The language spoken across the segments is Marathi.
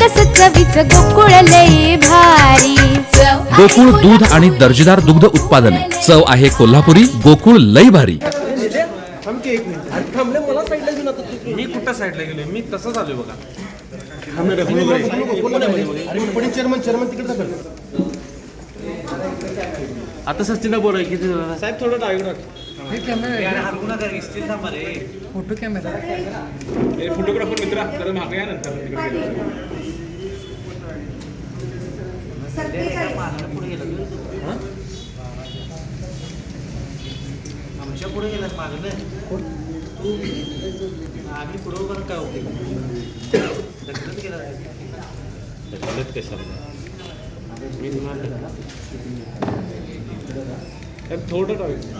सकस चवीच गोकुळ लई भारी. गोकुळ दूध आणि दर्जेदार दुग्ध उत्पादने. चव आहे कोल्हापुरी गोकुळ लई भारी. मी कुठं साईडला गेलोय? मी तसंच आलोय बघा. आता सचिन बोलाय किती साहेब थोडं डावीकडं फोटोग्राफर मित्र तर मागे या नंतर. तिकडे गेलो. आमच्या पुढे गेलात मागं आम्ही पुढं काय होते ढकलत गेला ढकलत कशाला? मी तुम्हाला थोडं डावीकडं.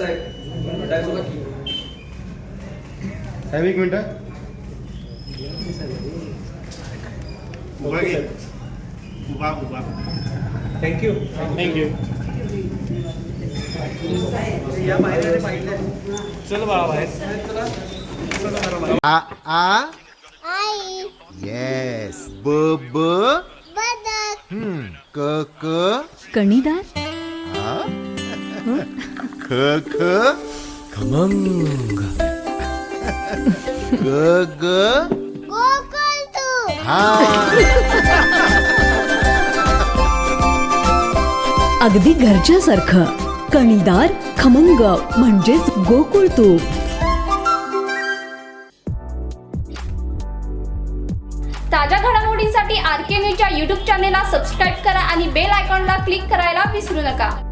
रे. साहेब एक मिनिट. उभा घे उभा. उभा थँक्यू थँक्यू या बाहेर पाहिजे चल बाळा बाहेर. आ आ. येस ब ब. हम्म. क क. कणीदार? आ 그만가 ख खमंग ग अगदी घरच्यासारखं कणीदार खमंग म्हणजेच गोकुळ तूप ताज्या घडामोडींसाठी आर के न्यूजच्या चॅनेलला सबस्क्राईब करा आणि बेल आयकॉनला क्लिक करायला विसरू नका